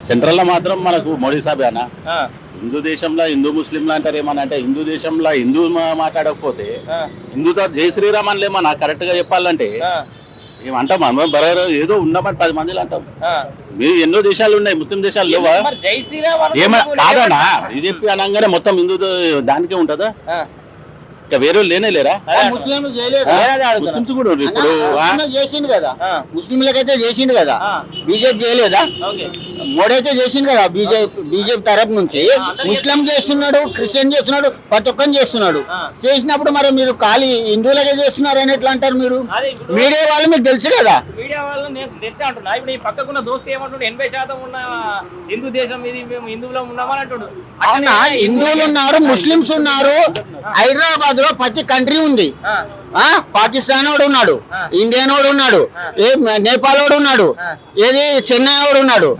సెంట్రల్లో మాత్రం మనకు మోడీ సాబ్ అన్న. హిందూ దేశంలో హిందూ ముస్లింలు అంటారు ఏమన్నా అంటే హిందూ దేశంలో హిందూ మా- మాట్లాడకపోతే హిందూతో జై శ్రీరామ్ అనలేమన్నా కరెక్ట్గా చెప్పాలంటే ఏమంటాం? మనం బరాబర్ ఏదో ఉన్నామని పది మందిలో అంటాం. మీరు ఎన్నో దేశాలు ఉన్నాయి ముస్లిం దేశాలు లేవా? మరి జై శ్రీరామ్ అనుకుంటూ ఏమ నువ్వు కాదన్నా లేవన్నా? బీజేపీ అనగానే మొత్తం హిందూ దానికే ఉంటుందా? ఇంకా వేరే లేనే లేరా. ముస్లింలు. ముస్లిమ్స్ కూడా. ఇప్పుడు చేసిండు కదా. ముస్లింలకైతే చేసిండు కదా. బీజేపీ చేయలేదా? ఓకే మోడీ అయితే చేసిండు కదా బీజేపీ బీజేపీ తరపు నుంచి. ముస్లిం చేస్తున్నాడు క్రిస్టియన్ చేస్తున్నాడు ప్రతి ఒక్కరిని చేస్తున్నాడు. చేసినప్పుడు మరి మీరు ఖాళీ హిందువులకే చేస్తున్నారు అని ఎట్లా అంటారు మీరు? మీడియా వాళ్ళు మీకు తెలుసు కదా. మీడియా వాళ్ళు తెలిసే అంటున్నా. ఇప్పుడు ఈ పక్కకున్న దోస్తు ఏమంటుండే ఎనభై శాతం ఉన్న హిందూ దేశం ఇది మేము హిందువులం ఉన్నామని అంటుండు. అవునా? హిందువులు ఉన్నారు ముస్లిమ్స్ ఉన్నారు. హైదరాబాద్లో ప్రతి కంట్రీ ఉంది. పాకిస్తాన్ వాడు ఉన్నాడు. ఇండియన్ వాడు ఉన్నాడు. ఏ నేపాల్ వాడు ఉన్నాడు. ఏది? చెన్నై వాడు ఉన్నాడు.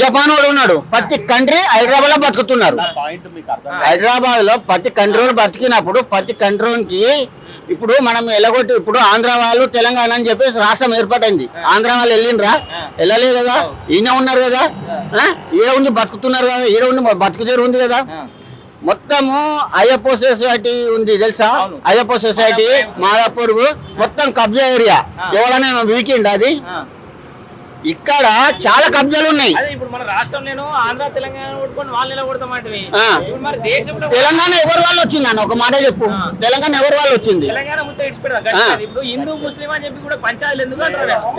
జపాన్ వాడు ఉన్నాడు. ప్రతి కంట్రీ హైదరాబాద్లో బతుకుతున్నారు. నా పాయింట్ మీకు అర్థం హైదరాబాద్లో ప్రతి కంట్రోల్ బతికినప్పుడు ప్రతి కంట్రోల్కి ఇప్పుడు మనం ఎలగొట్టి ఇప్పుడు ఆంధ్ర వాళ్ళు తెలంగాణ అని చెప్పేసి రాష్ట్రం ఏర్పాటైంది ఆంధ్ర వాళ్ళు వెళ్ళిండ్రా? వెళ్ళలేదు కదా? ఈయన ఉన్నారు కదా? ఈడ ఉండి బతుకుతున్నారు కదా? ఈడ ఉండి బతుకుదేరు ఉంది కదా? మొత్తము అయ్యప్ప సొసైటీ ఉంది తెలుసా. అయ్యప్ప సొసైటీ మాదాపూర్. మొత్తం కబ్జా ఏరియా. ఎవరైనా వీకెండ్ అది. ఇక్కడ చాలా కబ్జాలు ఉన్నాయి. అదే ఇప్పుడు మన రాష్ట్రం నేను ఆంధ్ర తెలంగాణ వాళ్ళు ఆ. తెలంగాణ ఎవరి వాళ్ళు వచ్చింది అన్న ఒక మాట చెప్పు. తెలంగాణ ఎవరి వాళ్ళు వచ్చింది? హిందూ ముస్లిం అని చెప్పి కూడా పంచాయతీలు ఎందుకు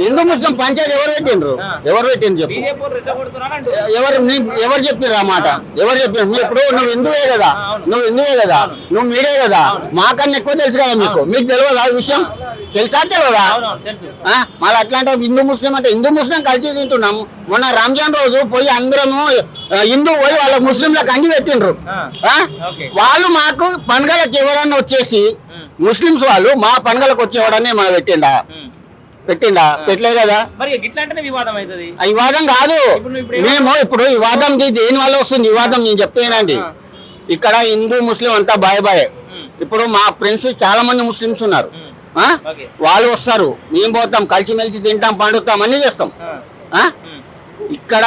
హిందూ ముస్లిం పంచాయతీ ఎవరు పెట్టిండ్రు? ఆ. ఎవరు పెట్టిండ్రు చెప్పు. ఎవరు ఎవరు చెప్పిర్రు ఆ మాట? ఎవరు చెప్పారు మీరు ఇప్పుడు నువ్వు హిందువే కదా. నువ్వు హిందువే కదా. నువ్వు మీరే కదా. మాకన్నా ఎక్కువ తెలుసు కదా మీకు. మీకు తెలియదా ఈ విషయం? తెలుసా తెలియదా? ఆ? మళ్ళీ అట్లా అంటే హిందూ ముస్లిం అంటే హిందూ ముస్లిం కలిసి తింటున్నాం. మొన్న రంజాన్ రోజు పోయి అందరము హిందూ పోయి వాళ్ళ ముస్లింలకు అంగి పెట్టిండ్రు. వాళ్ళు మాకు పండుగలకు ఎవరన్నా వచ్చేసి. ముస్లిమ్స్ వాళ్ళు మా పండుగలకు వచ్చేవాడనే మనం పెట్టిండా? ఉమ్. పెట్టిండా? పెట్టలే కదా? వివాదం అవుతుంది. ఆ వివాదం కాదు. మేము ఇప్పుడు వివాదం దేని వల్ల వస్తుంది? వివాదం నేను చెప్పేనండి. ఇక్కడ హిందూ ముస్లిం అంతా బాయ్ బాయ్. ఇప్పుడు మా ఫ్రెండ్స్ చాలా మంది ముస్లిమ్స్ ఉన్నారు. వాళ్ళు వస్తారు. మేము పోతాం కలిసిమెలిసి తింటాం పండుతాం అన్ని చేస్తాం. ఇక్కడ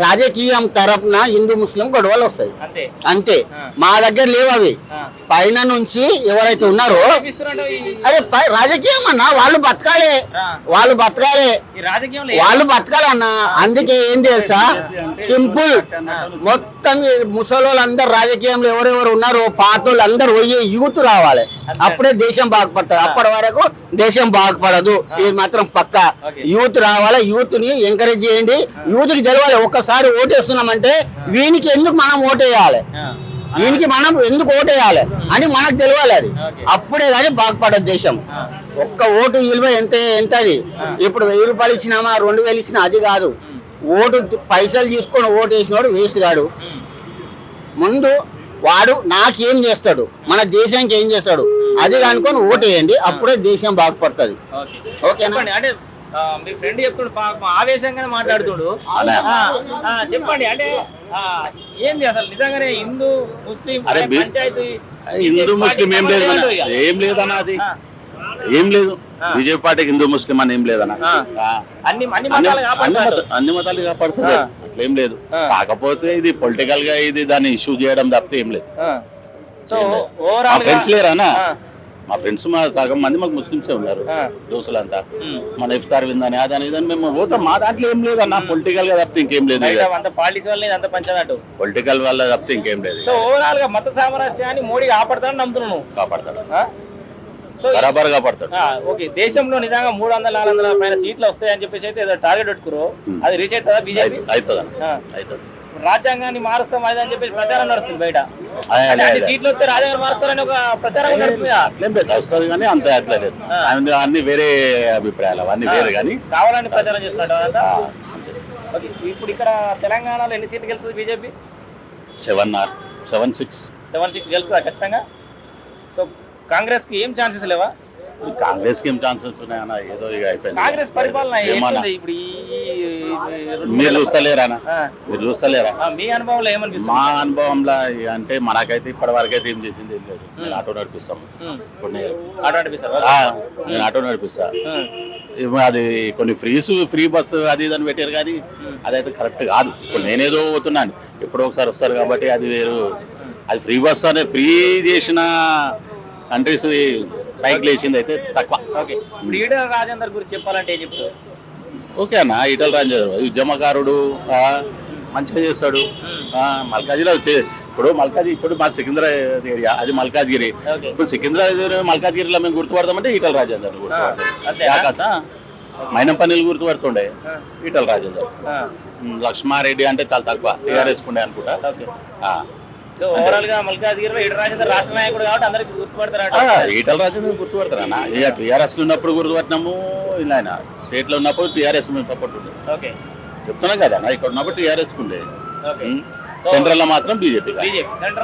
రాజకీయం తరపున హిందూ ముస్లిం గొడవలు వస్తాయి. అంతే. మా దగ్గర లేవు అవి. పైన నుంచి ఎవరైతే ఉన్నారో అరే రాజకీయం అన్నా వాళ్ళు బతకాలి. వాళ్ళు బతకాలి. వాళ్ళు బతకాలన్నా అందుకే ఏం తెలుసా? సింపుల్. మొత్తం ముసలోళ్ళందరూ రాజకీయంలో ఎవరెవరు ఉన్నారో పాతోళ్ళు అందరూ పోయి యూత్ రావాలి. అప్పుడే దేశం బాగుపడుతుంది అప్పటి వరకు దేశం బాగుపడదు. ఇది మాత్రం పక్క. యూత్ రావాలి? యూత్ని ఎంకరేజ్ చేయండి. యూత్కి తెలవాలి. ఒక్కసారి ఓటేస్తున్నామంటే వీనికి ఎందుకు మనం ఓటేయాలి. వీనికి మనం ఎందుకు ఓటేయాలి? అని మనకు తెలియాలి అది. అప్పుడే కానీ బాగుపడదు దేశం. ఒక్క ఓటు విలువ ఎంత ఎంత అది ఇప్పుడు వెయ్యి రూపాయలు ఇచ్చినామా రెండు వేలు ఇచ్చినా అది కాదు. ఓటు పైసలు తీసుకొని ఓటు వేసినోడు వేస్ట్ కాడు. ముందు వాడు నాకేం చేస్తాడు? మన దేశానికి ఏం చేస్తాడు? అది అనుకొని ఓటు వేయండి అప్పుడే దేశం బాగుపడుతుంది. ఓకే. ఓకేనా? అంటే మీ ఫ్రెండ్ చెప్తుండు ఆవేశంగానే మాట్లాడుతుడు. చెప్పండి అంటే ఏంది అసలు నిజంగానే హిందూ ముస్లిం పంచాయతీ హిందూ ముస్లిం ఏం లేదు. ఏం లేదన్నా అది. ఏం లేదు. బీజేపీ పార్టీకి హిందూ ముస్లిం అని ఏం లేదన్నా. అన్ని అన్ని మతాలు కాపాడుతుంది. అట్లేం లేదు. కాకపోతే ఇది పొలిటికల్గా ఇది దాన్ని ఇష్యూ చేయడం తప్పితే ఏం లేదు. సో ఓవరాల్ ఫ్రెండ్స్ లేరానా. మా ఫ్రెండ్స్ మా సగం మంది మాకు ముస్లిమ్సే ఉన్నారు ఉమ్. మన ఇఫ్తార్ విందని అదని ఇదని మేము పోతాం. మా దాంట్లో ఏం లేదన్నా పొలిటికల్గా తప్పితే ఇంకేం లేదు పాలిటిక్స్ వల్ల అంత పంచదట్టు పొలిటికల్ వల్ల తప్పితే ఇంకేం లేదు సో ఓవరాల్గా మత సామరస్యాన్ని మోడీ కాపాడతాడని నమ్ముతున్నాను. కాపాడతాడు? సో బరాబర్ కాపాడతాడు. ఓకే. దేశంలో నిజంగా మూడు వందల నాలుగు వందల పైన సీట్లు వస్తాయని చెప్పేసి అయితే ఏదో టార్గెట్ పెట్టుకురు అది రీచ్ అవుతుందా బీజేపీ? అవుతుంది. అవుతుంది రాజ్యాంగాన్ని మారుస్తాం అది అని చెప్పేసి ప్రచారం నడుస్తుంది బయట. సీట్లు వస్తే రాజ్యాంగం మారుస్తారని ఒక ప్రచారం నడుస్తుంది వస్తుంది కానీ అంత అట్లా లేదు. ఆ. అన్ని- వేరే అభిప్రాయాలు అవన్నీ వేరే కానీ కావాలని ప్రచారం చేస్తున్నట్టు ఇప్పుడు ఇక్కడ తెలంగాణలో ఎన్ని సీట్లు గెలుస్తుంది BJP? Seven or seven six. Seven six గెలుస్తుందా ఖచ్చితంగా? సో కాంగ్రెస్కి ఏం ఛాన్సెస్ లేవా? కాంగ్రెస్కి ఏం ఛాన్సెస్ ఉన్నాయన్న ఏదో ఇక అయిపోయింది. కాంగ్రెస్ పరిపాలన ఇప్పుడు ఈ మీరు చూస్తలేరా. మీరు చూస్తలేరా? మీ అనుభవంలో ఏమనిపిస్తుంది? మా అనుభవంలో అంటే మనకైతే ఇప్పటి వరకు అయితే ఏం చేసింది ఏం లేదు. నేను ఆటో నడిపిస్తాము. ఇప్పుడు నేను ఆటో నడిపిస్తారు? ఆ, నేను ఆటో నడిపిస్తా. అది కొన్ని ఫ్రీస్ ఫ్రీ బస్సు అది ఇది అని పెట్టారు కానీ అదైతే కరెక్ట్ కాదు. ఇప్పుడు నేనేదో పోతున్నాను. ఎప్పుడో ఒకసారి వస్తారు కాబట్టి అది వేరు. అది ఫ్రీ బస్సు అనే ఫ్రీ చేసిన కంట్రీస్ పైకి లేచింది అయితే తక్కువ. ఓకే. ఇప్పుడు ఈడ రాజేందర్ గురించి చెప్పాలంటే ఏం చెప్తారు? ఓకే అన్న ఈటల రాజేంద్ర ఉద్యమకారుడు మంచిగా చేస్తాడు. ఆ, మల్కాజిలో వచ్చే ఇప్పుడు మల్కాజీ ఇప్పుడు మా సికింద్రాబాద్ ఏరియా అది మల్కాజ్గిరి. ఇప్పుడు సికింద్రాబాద్ మల్కాజ్గిరిలో మేము గుర్తుపడతామంటే ఈటల రాజేందర్? గుర్తుపడతాం మైనం పన్నీలు గుర్తుపడుతుండే ఈటల రాజేందర్. లక్ష్మారెడ్డి అంటే చాలా తక్కువ. టీఆర్ఎస్ కుండే అనుకుంటా. సో ఓవరాల్గా మల్కాజ్గిరిలో ఈడ రాజేందర్ రాష్ట్ర నాయకుడు కాబట్టి అందరికి గుర్తుపడతారు ఆ, ఈటల రాజేందర్ గుర్తుపడతారన్న ఇక టీఆర్ఎస్ ఉన్నప్పుడు గుర్తుపట్టినాము ఇలా ఆయన స్టేట్లో ఉన్నప్పుడు టీఆర్ఎస్ మేము సపోర్ట్ ఉండే. ఓకే. చెప్తున్నాం కదా ఇక్కడ ఉన్నప్పుడు టీఆర్ఎస్ ఓకే. సెంట్రల్లో మాత్రం బీజేపీ